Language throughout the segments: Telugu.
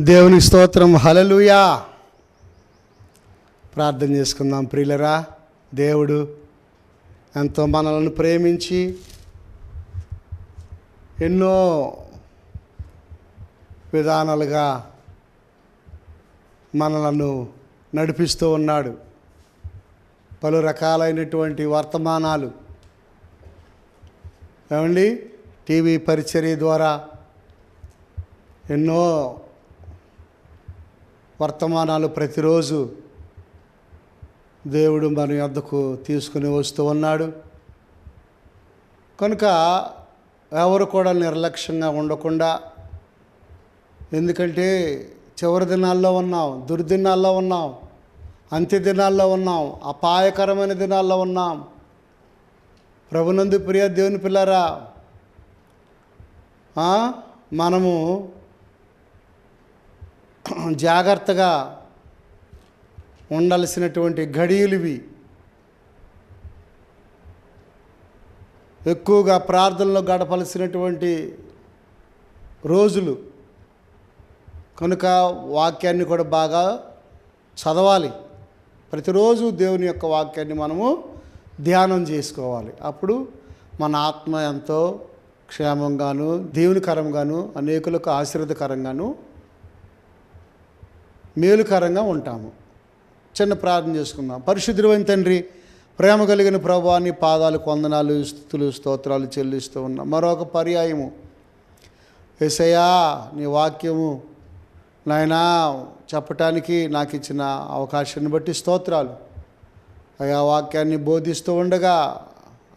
దేవుని స్తోత్రం. హలలుయా ప్రార్థన చేసుకుందాం ప్రియులరా. దేవుడు ఎంతో మనలను ప్రేమించి ఎన్నో విధానాలుగా మనలను నడిపిస్తూ ఉన్నాడు. పలు రకాలైనటువంటి వర్తమానాలు. ఏమండి? టీవీ పరిచర్య ద్వారా ఎన్నో వర్తమానాలు ప్రతిరోజు దేవుడు మన యొద్దకు తీసుకుని వస్తూ ఉన్నాడు. కనుక ఎవరు కూడా నిర్లక్ష్యంగా ఉండకుండా ఎందుకంటే చివరి దినాల్లో ఉన్నాం దుర్దినాల్లో ఉన్నాం అంత్య దినాల్లో ఉన్నాం అపాయకరమైన దినాల్లో ఉన్నాం. ప్రభునందు ప్రియ దేవుని పిల్లరా మనము జాగ్రత్తగా ఉండాల్సినటువంటి ఘడియలువి. ఎక్కువగా ప్రార్థనలో గడపలసినటువంటి రోజులు. కనుక వాక్యాన్ని కూడా బాగా చదవాలి. ప్రతిరోజు దేవుని యొక్క వాక్యాన్ని మనము ధ్యానం చేసుకోవాలి. అప్పుడు మన ఆత్మ ఎంతో క్షేమంగాను దేవునికరంగాను అనేకులకు ఆశీర్వదకరంగాను మేలుకరంగా ఉంటాము. చిన్న ప్రార్థన చేసుకుందాం. పరిశుద్ధమైన తండ్రి ప్రేమ కలిగిన ప్రభావాన్ని పాదాలు కొందనాలు స్థుతులు స్తోత్రాలు చెల్లిస్తూ ఉన్నాం. మరొక పర్యాయము. ఎసయా నీ వాక్యము నాయనా చెప్పటానికి నాకు ఇచ్చిన అవకాశాన్ని బట్టి స్తోత్రాలు. అయా వాక్యాన్ని బోధిస్తూ ఉండగా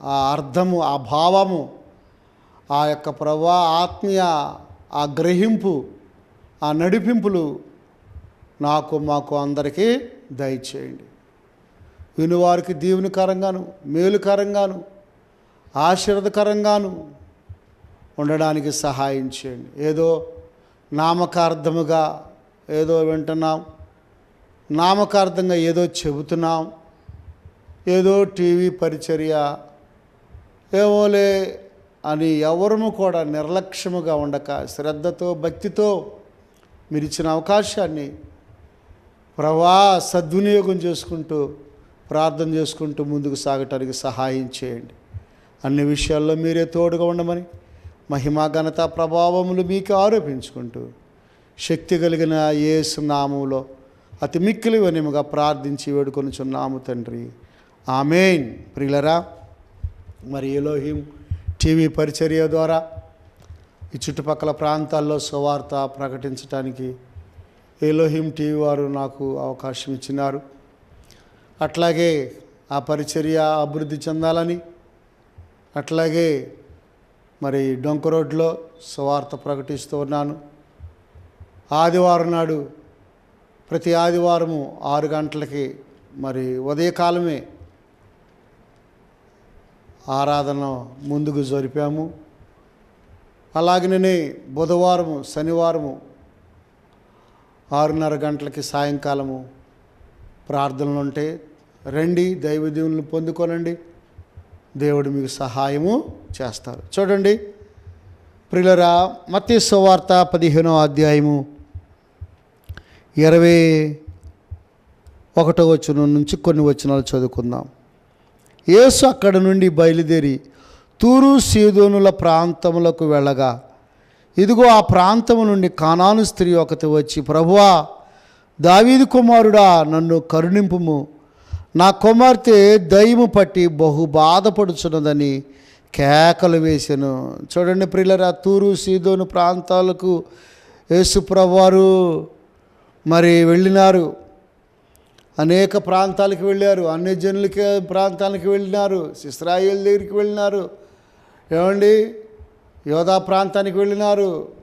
ఆ అర్థము ఆ భావము ఆ యొక్క ప్రభా ఆత్మీయ ఆ గ్రహింపు ఆ నడిపింపులు నాకు మాకు అందరికీ దయచేయండి. వినువారికి దీవునికరంగాను మేలుకరంగాను ఆశీర్వదకరంగాను ఉండడానికి సహాయం చేయండి. ఏదో నామకార్థముగా ఏదో వింటున్నాం నామకార్థంగా ఏదో చెబుతున్నాం ఏదో టీవీ పరిచర్య ఏమోలే అని ఎవరము కూడా నిర్లక్ష్యముగా ఉండక శ్రద్ధతో భక్తితో మీరు ఇచ్చిన అవకాశాన్ని ప్రభా సద్వినియోగం చేసుకుంటూ ప్రార్థన చేసుకుంటూ ముందుకు సాగటానికి సహాయం చేయండి. అన్ని విషయాల్లో మీరే తోడుగా ఉండమని మహిమా ఘనత ప్రభావములు మీకు ఆరోపించుకుంటూ శక్తి కలిగిన యేసు నామములో అతి మిక్కిలి వనిముగా ప్రార్థించి వేడుకొనుచున్నాము తండ్రి. ఆమెన్. ప్రియులరా మరి ఎలోహిం టీవీ పరిచర్య ద్వారా ఈ చుట్టుపక్కల ప్రాంతాల్లో సువార్త ప్రకటించడానికి ఎలోహిం టీవీ వారు నాకు అవకాశం ఇచ్చినారు. అట్లాగే ఆ పరిచర్య అభివృద్ధి చెందాలని అట్లాగే మరి డొంక రోడ్లో సువార్త ప్రకటిస్తూ ఉన్నాను. ఆదివారం నాడు ప్రతి ఆదివారము ఆరు గంటలకి మరి ఉదయకాలమే ఆరాధన ముందుకు జరిపాము. అలాగనే బుధవారము శనివారము ఆరున్నర గంటలకి సాయంకాలము ప్రార్థనలు ఉంటే రండి దైవ దీవులను పొందుకోనండి. దేవుడు మీకు సహాయము చేస్తారు. చూడండి ప్రిలరా మత్తి సువార్త పదిహేనో అధ్యాయము ఇరవై ఒకటో వచనం నుంచి కొన్ని వచనాలు చదువుకుందాం. యేసు అక్కడ నుండి బయలుదేరి తూరు సీదోనుల ప్రాంతములకు వెళ్ళగా ఇదిగో ఆ ప్రాంతము నుండి కానాను స్త్రీ ఒకటి వచ్చి ప్రభువా దావీదు కుమారుడా నన్ను కరుణింపుము. నా కుమార్తె దయ్యము పట్టి బహు బాధపడుచున్నదని కేకలు వేశాను చూడండి ప్రియులరా తూరు సీదోను ప్రాంతాలకు యేసు ప్రభువారు మరి వెళ్ళినారు. అనేక ప్రాంతాలకు వెళ్ళారు అన్ని జనులకి ప్రాంతానికి వెళ్ళినారు ఇస్రాయేల్ దగ్గరికి వెళ్ళినారు. ఏమండి? యోధా ప్రాంతానికి వెళ్ళినారు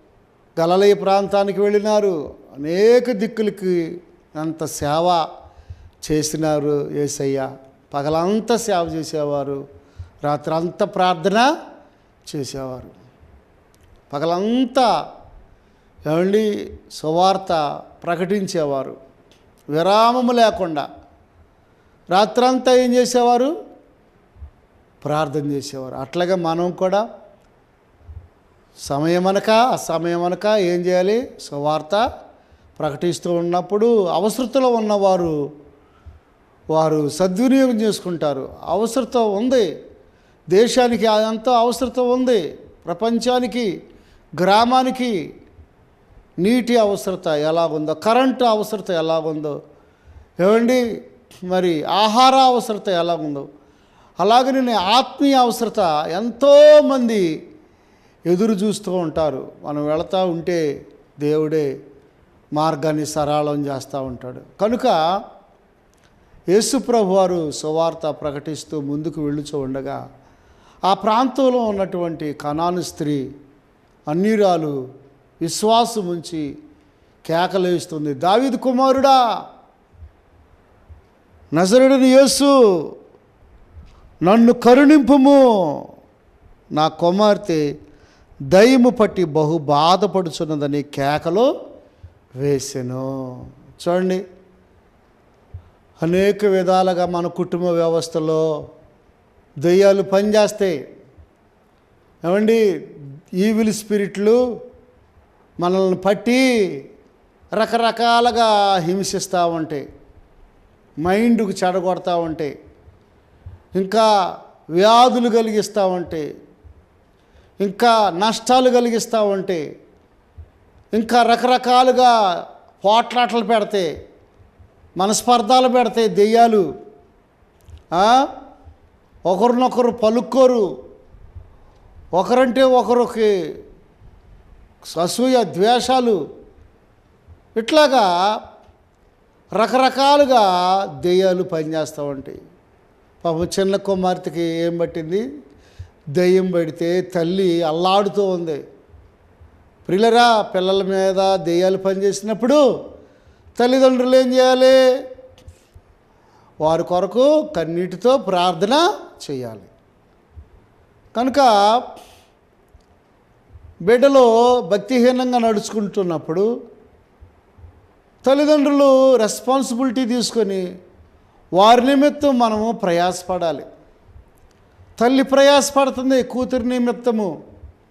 గలలయ ప్రాంతానికి వెళ్ళినారు. అనేక దిక్కులకి అంత సేవ చేసినారు ఏసయ్య. పగలంతా సేవ చేసేవారు రాత్రంతా ప్రార్థన చేసేవారు. పగలంతా ఏమండి సువార్త ప్రకటించేవారు. విరామము లేకుండా రాత్రంతా ఏం చేసేవారు? ప్రార్థన చేసేవారు. అట్లాగే మనం కూడా సమయం అనక అసమయం అనక ఏం చేయాలి? సువార్త ప్రకటిస్తూ ఉన్నప్పుడు అవసరతలో ఉన్నవారు వారు సద్వినియోగం చేసుకుంటారు. అవసరత ఉంది. దేశానికి అంత అవసరత ఉంది. ప్రపంచానికి గ్రామానికి నీటి అవసరత ఎలాగుందో కరెంటు అవసరత ఎలాగుందో ఏమండి మరి ఆహార అవసరత ఎలాగుందో. అలాగనే ఆత్మీయ అవసరత ఎంతోమంది ఎదురు చూస్తూ ఉంటారు. మనం వెళతా ఉంటే దేవుడే మార్గాన్ని సరళం చేస్తూ ఉంటాడు. కనుక యేసుప్రభు వారు సువార్త ప్రకటిస్తూ ముందుకు వెళ్ళుచూ ఉండగా ఆ ప్రాంతంలో ఉన్నటువంటి కణాను స్త్రీ అన్నిరాలు విశ్వాసం ఉంచి కేకలేస్తుంది దావీదు కుమారుడా! నజరుడిని యేసు! నన్ను కరుణింపుము! నా కుమార్తె దయ్యము పట్టి బహు బాధపడుచున్నదని కేకలో వేసెను. చూడండి. అనేక విధాలుగా మన కుటుంబ వ్యవస్థలో దయ్యాలు పనిచేస్తాయి ఏమండి? ఈవిల్ స్పిరిట్లు మనల్ని పట్టి రకరకాలుగా హింసిస్తూ ఉంటాయి మైండ్కు చెడగొడతా ఉంటాయి ఇంకా వ్యాధులు కలిగిస్తూ ఉంటాయి ఇంకా నష్టాలు కలిగిస్తూ ఉంటే ఇంకా రకరకాలుగా పోట్లాటలు పెడతాయి మనస్పర్ధాలు పెడతాయి దెయ్యాలు ఒకరినొకరు పలుక్కోరు. ఒకరంటే ఒకరికి అసూయ ద్వేషాలు. ఇట్లాగా రకరకాలుగా దెయ్యాలు పనిచేస్తూ ఉంటాయి పాపం చిన్న కుమార్తెకి ఏం పట్టింది? దెయ్యం పడితే తల్లి అల్లాడుతూ ఉంది. ప్రియులరా పిల్లల మీద దెయ్యాలు పనిచేసినప్పుడు తల్లిదండ్రులు ఏం చేయాలి? వారి కొరకు కన్నీటితో ప్రార్థన చేయాలి. కనుక బిడ్డలో భక్తిహీనంగా నడుచుకుంటున్నప్పుడు తల్లిదండ్రులు రెస్పాన్సిబిలిటీ తీసుకొని వారి నిమిత్తం మనము ప్రయాసపడాలి. తల్లి ప్రయాసపడుతుంది కూతురి నిమిత్తము.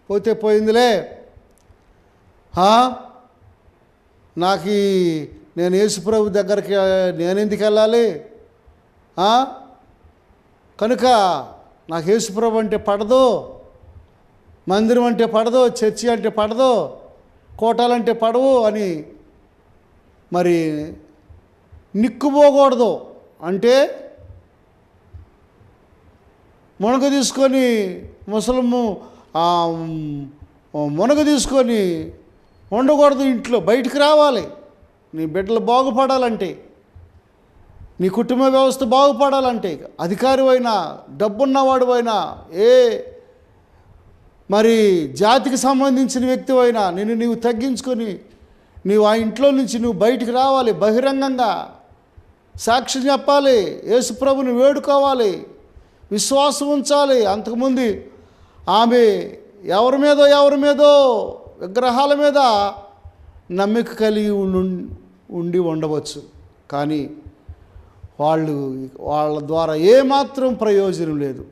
పోతే పోయిందిలే. నాకు ఈ నేను యేసుప్రభు దగ్గరికి నేను ఎందుకు వెళ్ళాలి కనుక నాకు యేసుప్రభు అంటే పడదు. మందిరం అంటే పడదు. చర్చి అంటే పడదు. కోటాలంటే పడవు అని మరి నిక్కుపోకూడదు. అంటే మునగ తీసుకొని ముసలము మునగ తీసుకొని ఉండకూడదు ఇంట్లో బయటికి రావాలి. నీ బిడ్డలు బాగుపడాలంటే నీ కుటుంబ వ్యవస్థ బాగుపడాలంటే అధికారి అయినా డబ్బున్నవాడు అయినా ఏ మరి జాతికి సంబంధించిన వ్యక్తి అయినా నిన్ను నీవు తగ్గించుకొని నీవు ఆ ఇంట్లో నుంచి నువ్వు బయటికి రావాలి బహిరంగంగా సాక్షి చెప్పాలి యేసుప్రభుని వేడుకోవాలి విశ్వాసం ఉంచాలి. అంతకుముందు ఆమె ఎవరి మీదో ఎవరి మీదో విగ్రహాల మీద నమ్మిక కలిగి ఉండి ఉండవచ్చు. కానీ వాళ్ళు వాళ్ళ ద్వారా ఏమాత్రం ప్రయోజనం లేదు.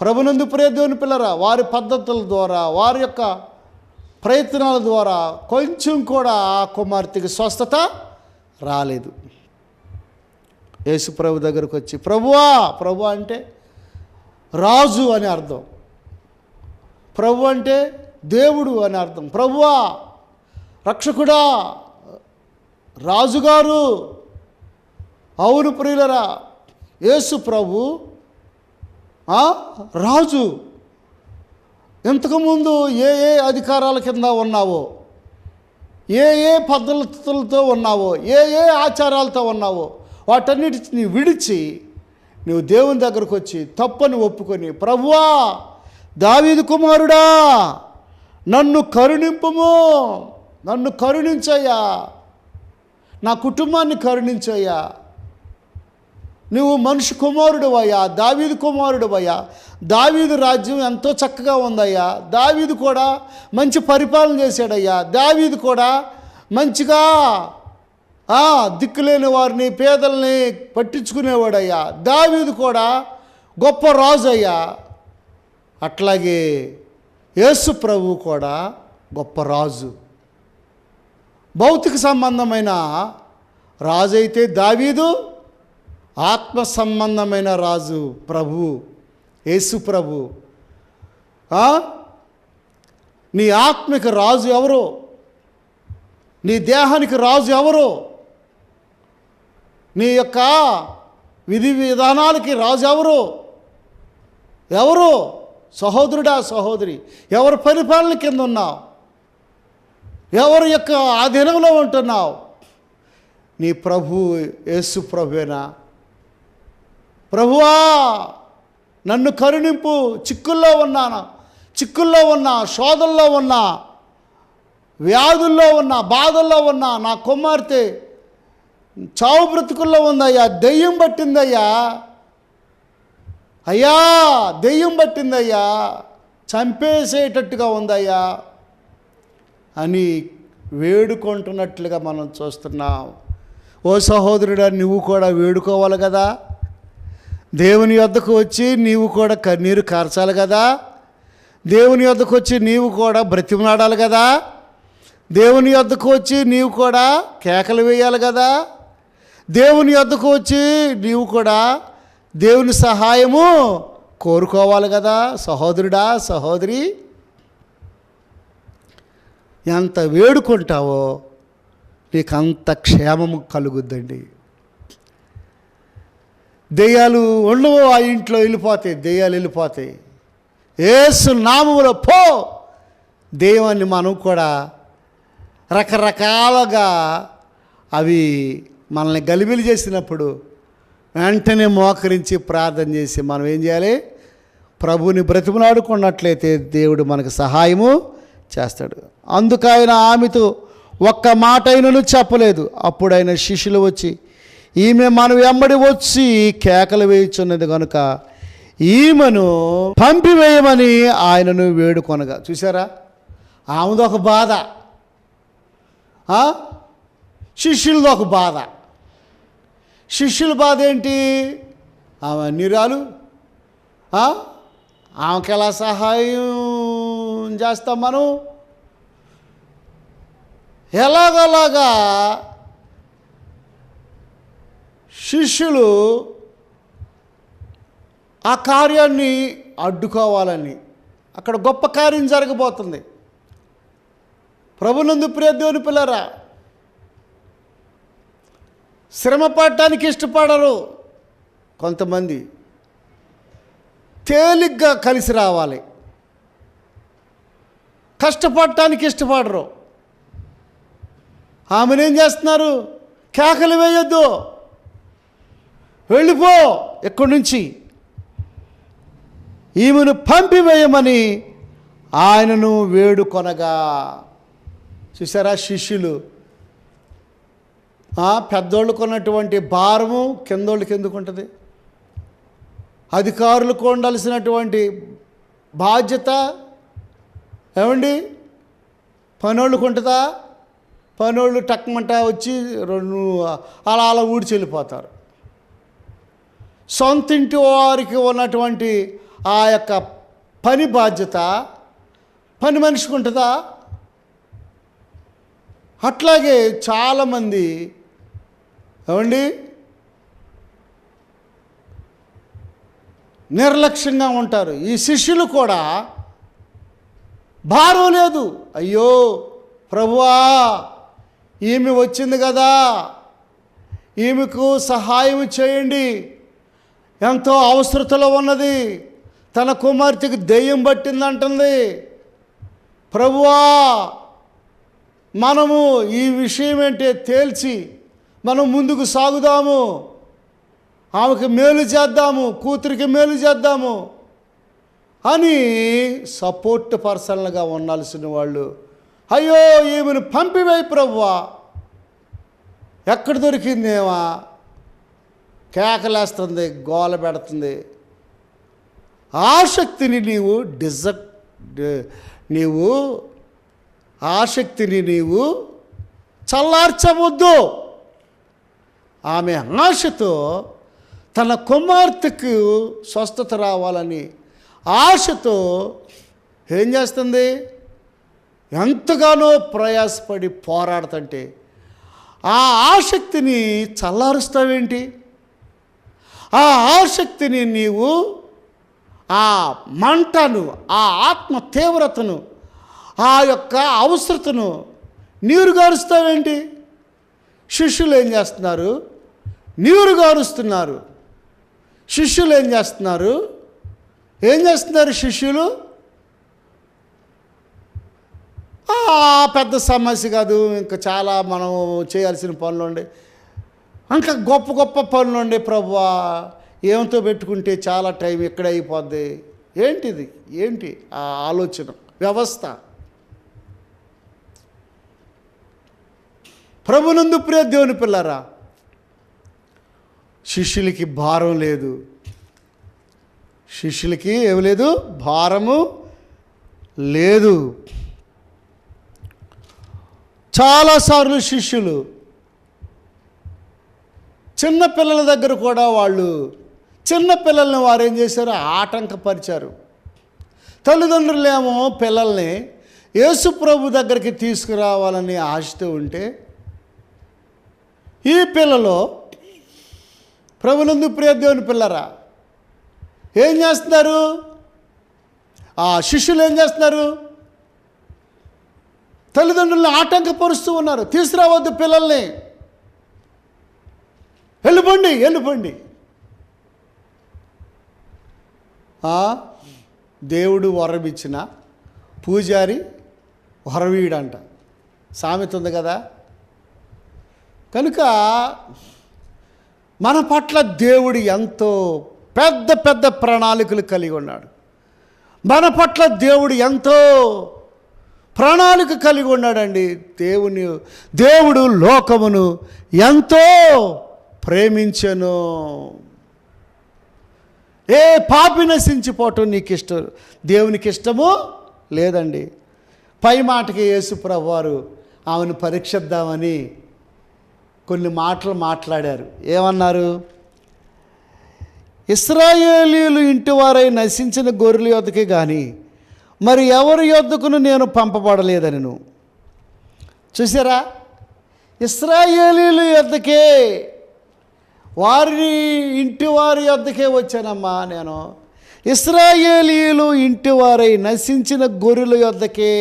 ప్రభునందు ప్రియదేవుని పిల్లరా వారి పద్ధతుల ద్వారా వారి యొక్క ప్రయత్నాల ద్వారా కొంచెం కూడా ఆ కుమార్తెకి స్వస్థత రాలేదు. యేసు ప్రభు దగ్గరకు వచ్చి ప్రభువా! ప్రభు అంటే రాజు అని అర్థం. ప్రభు అంటే దేవుడు అని అర్థం. ప్రభువా! రక్షకుడా! రాజుగారు! అవును ప్రియులరా! యేసు ప్రభు రాజు! ఇంతకుముందు ఏ ఏ అధికారాల కింద ఉన్నావో? ఏ ఏ పద్ధతులతో ఉన్నావో? ఏ ఏ ఆచారాలతో ఉన్నావో? వాటన్నిటిని విడిచి నువ్వు దేవుని దగ్గరకు వచ్చి తప్పని ఒప్పుకొని ప్రభువా దావీదు కుమారుడా నన్ను కరుణింపుము నన్ను కరుణించయ్యా నా కుటుంబాన్ని కరుణించయ్యా నువ్వు మనిషి కుమారుడు అయ్యా దావీదు కుమారుడు అయ్యా దావీదు రాజ్యం ఎంతో చక్కగా ఉందయ్యా దావీదు కూడా మంచి పరిపాలన చేశాడయ్యా దావీదు కూడా మంచిగా దిక్కులేని వారిని పేదల్ని పట్టించుకునేవాడయ్యా. దావీదు కూడా గొప్ప రాజు అయ్యా అట్లాగే యేసు ప్రభు కూడా గొప్ప రాజు. భౌతిక సంబంధమైన రాజు అయితే దావీదు ఆత్మ సంబంధమైన రాజు ప్రభు యేసు ప్రభు. నీ ఆత్మిక రాజు ఎవరు? నీ దేహానికి రాజు ఎవరు? నీ యొక్క విధి విధానాలకి రాజు ఎవరు? ఎవరు సహోదరుడా సహోదరి. ఎవరు పరిపాలన కింద ఉన్నావు? ఎవరి యొక్క ఆధీనంలో ఉంటున్నావు? నీ ప్రభు యేసు ప్రభువేనా? ప్రభువా నన్ను కరుణింపు చిక్కుల్లో ఉన్నాను? చిక్కుల్లో ఉన్నా శోధల్లో ఉన్నా వ్యాధుల్లో ఉన్నా బాధల్లో ఉన్నా నా కుమార్తె చావు బ్రతుకుల్లో ఉందయ్యా దెయ్యం పట్టిందయ్యా. అయ్యా దెయ్యం పట్టిందయ్యా చంపేసేటట్టుగా ఉందయ్యా అని వేడుకుంటున్నట్లుగా మనం చూస్తున్నాం. ఓ సహోదరుడా నువ్వు కూడా వేడుకోవాలి కదా. దేవుని వద్దకు వచ్చి నీవు కూడా కన్నీరు కార్చాలి కదా. దేవుని వద్దకు వచ్చి నీవు కూడా బ్రతిమలాడాలి కదా. దేవుని వద్దకు వచ్చి నీవు కూడా కేకలు వేయాలి కదా. దేవుని యొద్దకు వచ్చి నీవు కూడా దేవుని సహాయము కోరుకోవాలి కదా. సహోదరుడా సహోదరి ఎంత వేడుకుంటావో నీకు అంత క్షేమము కలుగుద్దండి. దెయ్యాలు ఉండవు ఆ ఇంట్లో వెళ్ళిపోతాయి దెయ్యాలు వెళ్ళిపోతాయి. ఏసు నామములో పో! దెయ్యాన్ని మనం కూడా రకరకాలుగా అవి మనల్ని గలిబిలి చేసినప్పుడు వెంటనే మోకరించి ప్రార్థన చేసి మనం ఏం చేయాలి? ప్రభుని బ్రతిమలాడుకున్నట్లయితే దేవుడు మనకు సహాయము చేస్తాడు. అందుకైన ఆమెతో ఒక్క మాట అయినను చెప్పలేదు. అప్పుడైన శిష్యులు వచ్చి ఈమె మనం వెంబడి వచ్చి కేకలు వేయుచున్నది కనుక ఈమెను పంపివేయమని ఆయనను వేడుకొనగా. చూసారా ఆమెదొక బాధ. శిష్యులది ఒక బాధ. శిష్యుల బాధ ఏంటి? ఆమె నిరాలు ఆమెకి ఎలా సహాయం చేస్తాం మనం? ఎలాగలాగా శిష్యులు ఆ కార్యాన్ని అడ్డుకోవాలని అక్కడ గొప్ప కార్యం జరగబోతుంది. ప్రభునందు ప్రియదేవుని పిల్లరా శ్రమ పడటానికి ఇష్టపడరు. కొంతమంది తేలిగ్గా కలిసి రావాలి. కష్టపడటానికి ఇష్టపడరు. ఆమెను ఏం చేస్తున్నారు? కేకలు వేయొద్దు. వెళ్ళిపో ఇక్కడి నుంచి. ఈమెను పంపివేయమని ఆయనను వేడుకొనగా. చూసారా శిష్యులు? పెద్దోళ్ళకు ఉన్నటువంటి భారము కిందోళ్ళకి ఎందుకు ఉంటుంది? అధికారులకు ఉండాల్సినటువంటి బాధ్యత ఏమండి? పనోళ్ళకు ఉంటుందా? పనోళ్ళు టక్మంట వచ్చి రెండు అలా అలా ఊడ్చి వెళ్ళిపోతారు. సొంత ఇంటి వారికి ఉన్నటువంటి ఆ యొక్క పని బాధ్యత పని మనిషికి ఉంటుందా? అట్లాగే చాలామంది ఏమండి? నిర్లక్ష్యంగా ఉంటారు. ఈ శిష్యులు కూడా భారం లేదు. అయ్యో ప్రభువా ఈమె వచ్చింది కదా. ఈమెకు సహాయం చేయండి. ఎంతో అవసరతలో ఉన్నది. తన కుమార్తెకి దెయ్యం పట్టిందంటుంది. ప్రభువా మనము ఈ విషయం ఏంటే తేల్చి మనం ముందుకు సాగుదాము. ఆమెకి మేలు చేద్దాము కూతురికి మేలు చేద్దాము అని సపోర్ట్ పర్సన్లుగా ఉండాల్సిన వాళ్ళు. అయ్యో ఈమెను పంపివై ప్రవ్వా. ఎక్కడ దొరికిందేమా? కేకలేస్తుంది గోల పెడుతుంది. ఆసక్తిని నీవు డిజ నీవు ఆసక్తిని నీవు చల్లార్చవద్దు. ఆమె ఆశతో తన కుమార్తెకు స్వస్థత రావాలని ఆశతో ఏం చేస్తుంది? ఎంతగానో ప్రయాసపడి పోరాడుతుంటే ఆ ఆసక్తిని చల్లారుస్తావేంటి? ఆ ఆసక్తిని నీవు ఆ మంటను ఆ ఆత్మ తీవ్రతను ఆ యొక్క అవసరతను నీరు గారుస్తావేంటి శిష్యులు ఏం చేస్తున్నారు? నీరు గారుస్తున్నారు. శిష్యులు ఏం చేస్తున్నారు? ఏం చేస్తున్నారు శిష్యులు? ఆ, పెద్ద సమస్య కాదు ఇంకా చాలా మనం చేయాల్సిన పనులు ఉండే. ఇంకా గొప్ప గొప్ప పనులు ఉండే ప్రభువా. ఏమితో పెట్టుకుంటే చాలా టైం ఎక్కడ అయిపోద్ది. ఏంటిది? ఏంటి ఆ ఆలోచన? వ్యవస్థ. ప్రభునందు ప్రియ దేవుని పిల్లరా శిష్యులకి భారం లేదు. శిష్యులకి ఏమి లేదు? భారము లేదు. చాలాసార్లు శిష్యులు చిన్న పిల్లల దగ్గర కూడా వాళ్ళు చిన్న పిల్లల్ని వారు ఏం చేశారు? ఆటంకపరిచారు. తల్లిదండ్రులేమో పిల్లల్ని యేసు ప్రభు దగ్గరికి తీసుకురావాలని ఆశతో ఉంటే ఈ పిల్లలు ప్రభులందు ప్రియదేవుని పిల్లరా ఏం చేస్తున్నారు? ఆ శిష్యులు ఏం చేస్తున్నారు? తల్లిదండ్రులను ఆటంకపరుస్తూ ఉన్నారు. తీసుకురావద్దు పిల్లల్ని. వెళ్ళిపోండి వెళ్ళిపోండి. దేవుడు వరం ఇచ్చిన పూజారి వరవీడంట. సామెత ఉంది కదా? కనుక మన పట్ల దేవుడు ఎంతో పెద్ద పెద్ద ప్రణాళికలు కలిగి ఉన్నాడు. మన పట్ల దేవుడు ఎంతో ప్రణాళిక కలిగి ఉన్నాడండి. దేవుని దేవుడు లోకమును ఎంతో ప్రేమించను. ఏ పాపి నశించిపోవటం నీకు ఇష్టం దేవునికి ఇష్టము లేదండి. పై మాటకి యేసుప్రభు వారు ఆమెను పరీక్షిద్దామని కొన్ని మాటలు మాట్లాడారు. ఏమన్నారు? ఇస్రాయేలీలు ఇంటివారై నశించిన గొర్రెల యొద్దకి కానీ మరి ఎవరి యొద్దకును నేను పంపబడలేదని నువ్వు చూసారా ఇస్రాయేలీలు యొద్దకే వారి ఇంటి వారి యొద్దకే వచ్చానమ్మా నేను. ఇస్రాయేలీలు ఇంటివారై నశించిన గొర్రెల యొద్దకే.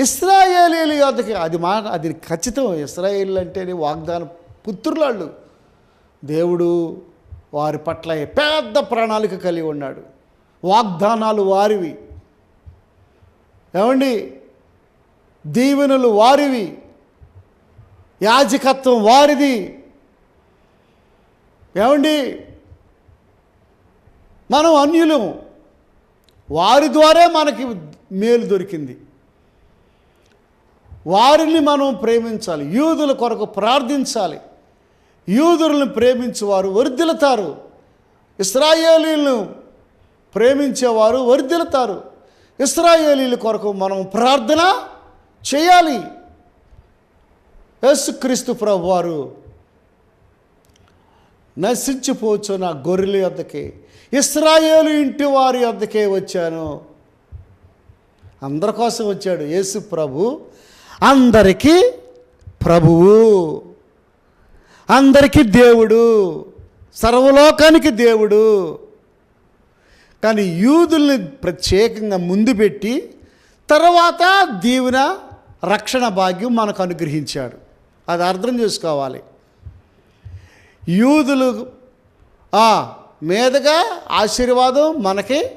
ఇస్రాయేలీల యొద్దకే అది మా అది ఖచ్చితం. ఇస్రాయేల్ అంటేనే వాగ్దాన పుత్రులాళ్ళు. దేవుడు వారి పట్ల పెద్ద ప్రణాళిక కలిగి ఉన్నాడు. వాగ్దానాలు వారివి. ఏమండి? దీవెనలు వారివి. యాజకత్వం వారిది. ఏమండి? మనం అన్యులం వారి ద్వారా మనకి మేలు దొరికింది. వారిని మనం ప్రేమించాలి. యూదుల కొరకు ప్రార్థించాలి. యూదులను ప్రేమించేవారు వర్ధిల్లుతారు. ఇస్రాయేలీలను ప్రేమించేవారు వర్ధిల్లుతారు. ఇస్రాయేలీల కొరకు మనం ప్రార్థన చేయాలి. యేసుక్రీస్తు ప్రభు వారు నశించిపోవచ్చు నా గొర్రెల యొద్దకే. ఇస్రాయేలు ఇంటి వారి యొద్దకే వచ్చాను. అందరి కోసం వచ్చాడు యేసు ప్రభు. అందరికీ ప్రభువు అందరికీ దేవుడు సర్వలోకానికి దేవుడు. కానీ యూదుల్ని ప్రత్యేకంగా ముందు పెట్టి తర్వాత దీవెన రక్షణ భాగ్యం మనకు అనుగ్రహించాడు. అది అర్థం చేసుకోవాలి. యూదులు ఆ, మీదగా ఆశీర్వాదం మనకి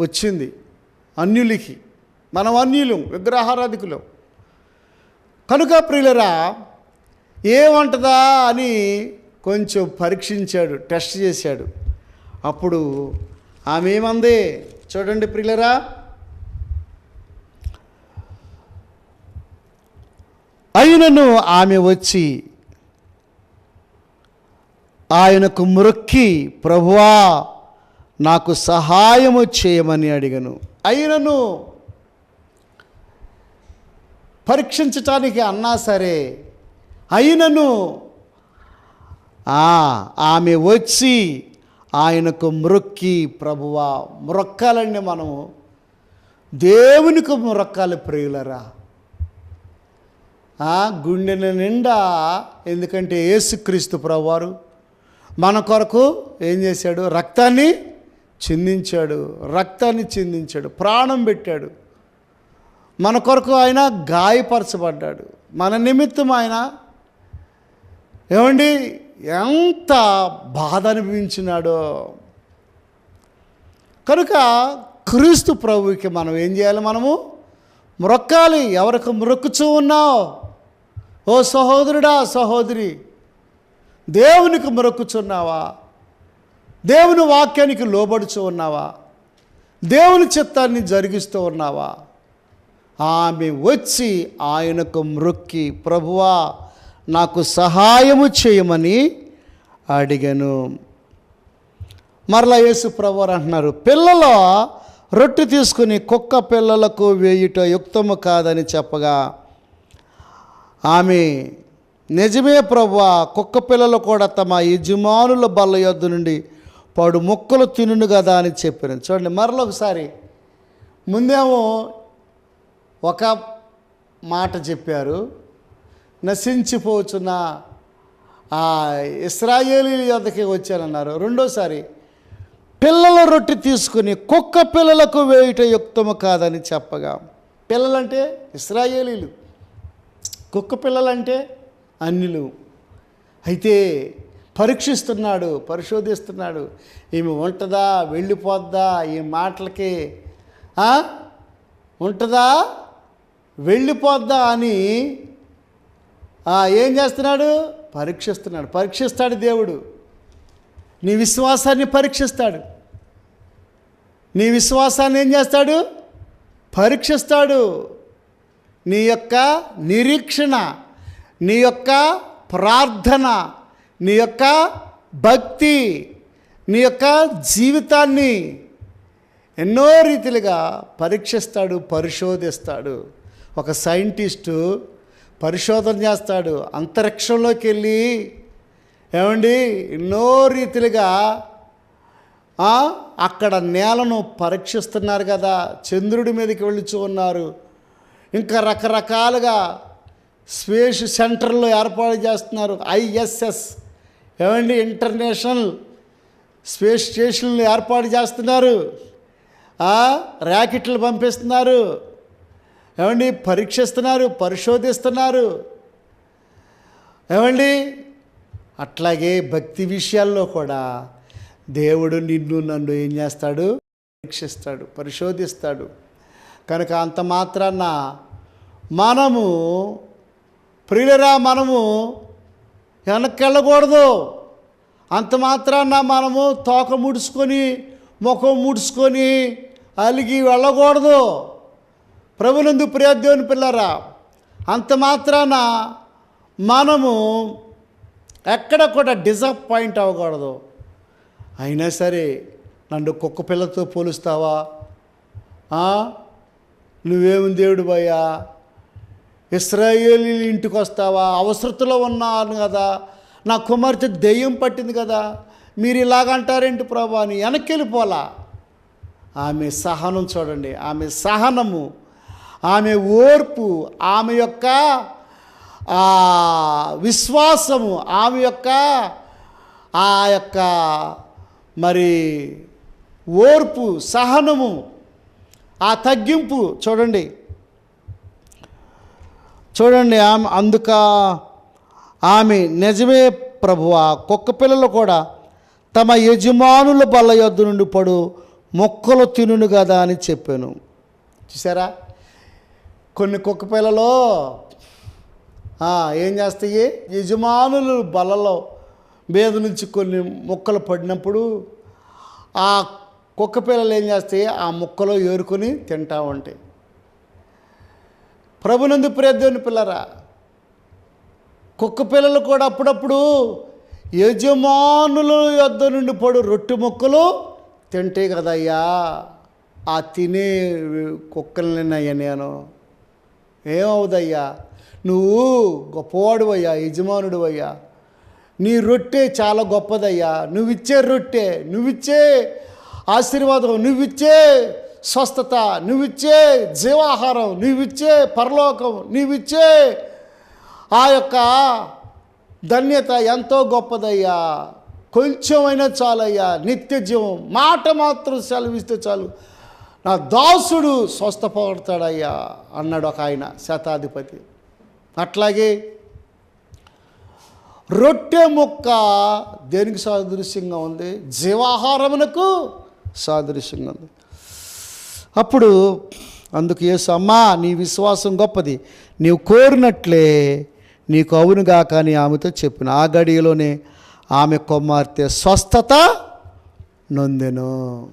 వచ్చింది. అన్యులకి మనం అన్యులం విగ్రహారాధికులం. కనుక ప్రియులరా ఏమంటదా అని కొంచెం పరీక్షించాడు టెస్ట్ చేశాడు. అప్పుడు ఆమె ఏమంది? చూడండి ప్రియులరా. అయినను ఆమె వచ్చి ఆయనకు మ్రొక్కి ప్రభువా నాకు సహాయము చేయమని అడిగను. అయినను పరీక్షించటానికి అన్నా సరే అయినను ఆమె వచ్చి ఆయనకు మొరొక్కి ప్రభువా మొరొక్కాలండి మనము. దేవునికి మొరొక్కాలి ప్రియులరా. ఆ, గుండెల నిండా ఎందుకంటే యేసుక్రీస్తు ప్రభువారు మన కొరకు ఏం చేశాడు? రక్తాన్ని చిందించాడు రక్తాన్ని చిందించాడు ప్రాణం పెట్టాడు. మన కొరకు ఆయన గాయపరచబడ్డాడు. మన నిమిత్తం ఆయన ఏమండి? ఎంత బాధ అనిపించినాడో. కనుక క్రీస్తు ప్రభువుకి మనం ఏం చేయాలి మనము? మ్రొక్కాలి. ఎవరికి మ్రొక్కుచూ ఉన్నావు? ఓ సహోదరుడా సహోదరి దేవునికి మొరక్కుచున్నావా? దేవుని వాక్యానికి లోబడుచు ఉన్నావా? దేవుని చిత్తాన్ని జరిగిస్తూ ఉన్నావా? ఆమె వచ్చి ఆయనకు మృక్కి ప్రభువా నాకు సహాయము చేయమని అడిగాను. మరలా యేసు ప్రభు అంటున్నారు పిల్లల రొట్టె తీసుకుని కుక్క పిల్లలకు వేయుట యుక్తము కాదని చెప్పగా ఆమె నిజమే ప్రభువా కుక్క పిల్లలు కూడా తమ యజమానుల బల్ల యొద్ద నుండి పడు ముక్కలు తినును కదా అని చెప్పాను చూడండి మరలొకసారి ముందేమో ఒక మాట చెప్పారు నశించిపోచున్న ఆ ఇస్రాయేలీ యొద్దకి వచ్చానన్నారు. రెండోసారి పిల్లల రొట్టె తీసుకుని కుక్క పిల్లలకు వేయుట యుక్తము కాదని చెప్పగా. పిల్లలంటే ఇస్రాయేలీలు. కుక్క పిల్లలంటే అన్యులు. అయితే పరీక్షిస్తున్నాడు పరిశోధిస్తున్నాడు. ఈమె ఉంటుందా వెళ్ళిపోద్దా ఈ మాటలకి ఉంటుందా? వెళ్ళిపోద్దా అని ఏం చేస్తున్నాడు? పరీక్షిస్తున్నాడు. పరీక్షిస్తాడు దేవుడు. నీ విశ్వాసాన్ని పరీక్షిస్తాడు. నీ విశ్వాసాన్ని ఏం చేస్తాడు? పరీక్షిస్తాడు. నీ యొక్క నిరీక్షణ నీ యొక్క ప్రార్థన నీ యొక్క భక్తి నీ యొక్క జీవితాన్ని ఎన్నో రీతిలుగా పరీక్షిస్తాడు పరిశోధిస్తాడు. ఒక సైంటిస్టు పరిశోధన చేస్తాడు అంతరిక్షంలోకి వెళ్ళి ఏమండి? ఎన్నో రీతిలుగా అక్కడ నేలను పరీక్షిస్తున్నారు కదా చంద్రుడి మీదకి వెళ్ళుచూ ఉన్నారు. ఇంకా రకరకాలుగా స్పేస్ సెంటర్లో ఏర్పాటు చేస్తున్నారు ఐఎస్ఎస్ ఏమండి? ఇంటర్నేషనల్ స్పేస్ స్టేషన్లు ఏర్పాటు చేస్తున్నారు ర్యాకెట్లు పంపిస్తున్నారు. ఏమండి? పరీక్షిస్తున్నారు పరిశోధిస్తున్నారు. ఏమండి? అట్లాగే భక్తి విషయాల్లో కూడా దేవుడు నిన్ను నన్ను ఏం చేస్తాడు? పరీక్షిస్తాడు పరిశోధిస్తాడు. కనుక అంత మాత్రాన మనము ప్రియులరా మనము వెనక్కెళ్ళకూడదు అంత మాత్రాన మనము తోక ముడుచుకొని ముఖం ముడుచుకొని అలిగి వెళ్ళకూడదు. ప్రభునందు ప్రియదేవుని పిల్లరా అంత మాత్రాన మనము ఎక్కడ కూడా డిసప్పాయింట్ అవ్వకూడదు. అయినా సరే నన్ను కుక్క పిల్లతో పోలుస్తావా? నువ్వేమి దేవుడు భయ్యా? ఇస్రాయేలీ ఇంటికి వస్తావా? అవసరతలో ఉన్నాను కదా. నా కుమార్తె దెయ్యం పట్టింది కదా. మీరు ఇలాగంటారేంటి ప్రభా అని వెనక్కి వెళ్ళిపోలా ఆమె సహనం చూడండి. ఆమె సహనము ఆమె ఓర్పు ఆమె యొక్క ఆ, విశ్వాసము ఆమె యొక్క ఆ యొక్క మరి ఓర్పు సహనము ఆ తగ్గింపు చూడండి. చూడండి ఆమె అందుక ఆమె నిజమే ప్రభువా కుక్క పిల్లలు కూడా తమ యజమానుల బల్ల యొద్ద నుండి పడు మొక్కలు తినును కదా అని చెప్పాను. చూసారా? కొన్ని కుక్క పిల్లలు ఏం చేస్తాయి? యజమానులు బలలో మీద నుంచి కొన్ని ముక్కలు పడినప్పుడు ఆ కుక్క పిల్లలు ఏం చేస్తాయి? ఆ ముక్కలు ఏరుకొని తింటా ఉంటాయి. ప్రభునందు ప్రియదేవుని పిల్లరా కుక్క పిల్లలు కూడా అప్పుడప్పుడు యజమానుల యొద్ద నుండి పడు రొట్టె ముక్కలు తింటే కదయ్యా. ఆ తినే కుక్కలనయ్యా నేను. ఏమవుదయ్యా? నువ్వు గొప్పవాడు అయ్యా యజమానుడు అయ్యా నీ రొట్టె చాలా గొప్పదయ్యా. నువ్విచ్చే రొట్టె నువ్విచ్చే ఆశీర్వాదం నువ్విచ్చే స్వస్థత నువ్విచ్చే జీవాహారం నువ్విచ్చే పరలోకం నువ్విచ్చే ఆ యొక్క ధన్యత ఎంతో గొప్పదయ్యా. కొంచెమైనా చాలయ్యా. నిత్య జీవం మాట మాత్రం సెలవిస్తే చాలు. నా దాసుడు స్వస్థపడతాడయ్యా అన్నాడు ఒక ఆయన శతాధిపతి. అట్లాగే రొట్టె ముక్క దేనికి సాదృశ్యంగా ఉంది? జీవాహారమునకు సాదృశ్యంగా ఉంది. అప్పుడు అందుకు యేసు అమ్మా నీ విశ్వాసం గొప్పది. నీవు కోరినట్లే నీకు అవునుగా కానీ ఆమెతో చెప్పిన. ఆ గడియలోనే ఆమె కుమార్తె స్వస్థత నొందెను.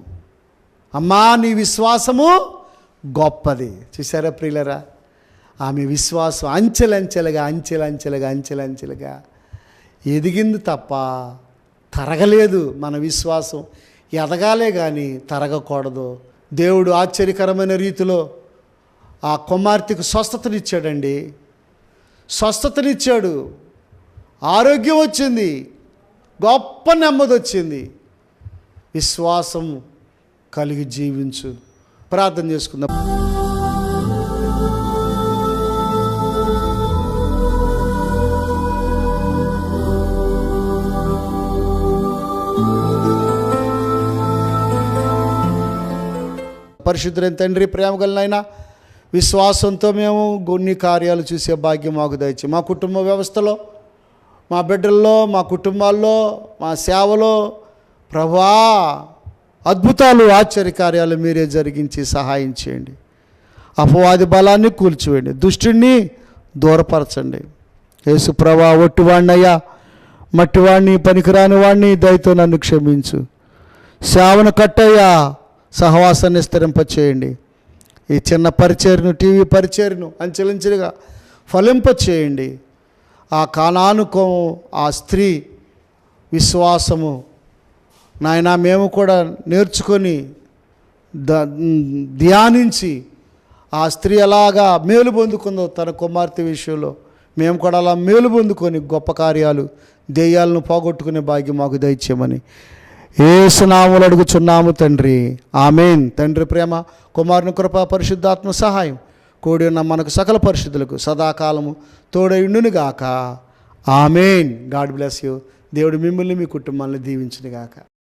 అమ్మా నీ విశ్వాసము గొప్పది. చూసారా ప్రియులరా? ఆమె విశ్వాసం అంచెలంచెలుగా అంచెలంచెలుగా అంచెలంచెలుగా ఎదిగింది తప్ప తరగలేదు మన విశ్వాసం. ఎదగాలే కానీ తరగకూడదు. దేవుడు ఆశ్చర్యకరమైన రీతిలో ఆ కుమార్తెకు స్వస్థతనిచ్చాడండి. స్వస్థతనిచ్చాడు. ఆరోగ్యం వచ్చింది. గొప్ప నెమ్మది వచ్చింది విశ్వాసం కలిగి జీవించు. ప్రార్థన చేసుకుందాం. పరిశుద్ధులైన తండ్రి ప్రేమ గలనైనా విశ్వాసంతో మేము కొన్ని కార్యాలు చూసే భాగ్యం మాకు దయచి మా కుటుంబ వ్యవస్థలో మా బిడ్డల్లో మా కుటుంబాల్లో మా సేవలో ప్రభా అద్భుతాలు ఆశ్చర్య కార్యాలు మీరే జరిగించి సహాయం చేయండి. అపవాది బలాన్ని కూల్చివేయండి. దుష్టుణ్ణి దూరపరచండి. యేసు ప్రభా ఒట్టివాణ్ణయ్యా మట్టివాణ్ణి పనికిరాని వాణ్ణి దయతో నన్ను క్షమించు. శ్రావణ కట్టయ్యా సహవాసాన్ని స్థిరింపచేయండి. ఈ చిన్న పరిచర్ను టీవీ పరిచర్ను అంచెలంచెలుగా ఫలింపచేయండి ఆ కానానుకం ఆ స్త్రీ విశ్వాసము నాయన మేము కూడా నేర్చుకొని ద ధ్యానించి ఆ స్త్రీ ఎలాగా మేలు పొందుకుందో తన కుమార్తె విషయంలో మేము కూడా అలా మేలు పొందుకొని గొప్ప కార్యాలు దెయ్యాలను పోగొట్టుకునే భాగ్యం మాకు దయచేయమని ఏసునాములు అడుగుచున్నాము తండ్రి. ఆమెన్. తండ్రి ప్రేమ కుమారుని కృప పరిశుద్ధాత్మ సహాయం కూడి ఉన్న మనకు సకల పరిశుద్ధులకు సదాకాలము తోడయుండునుగాక. ఆమెన్. God bless you. దేవుడు మిమ్మల్ని మీ కుటుంబాన్ని దీవించునుగాక.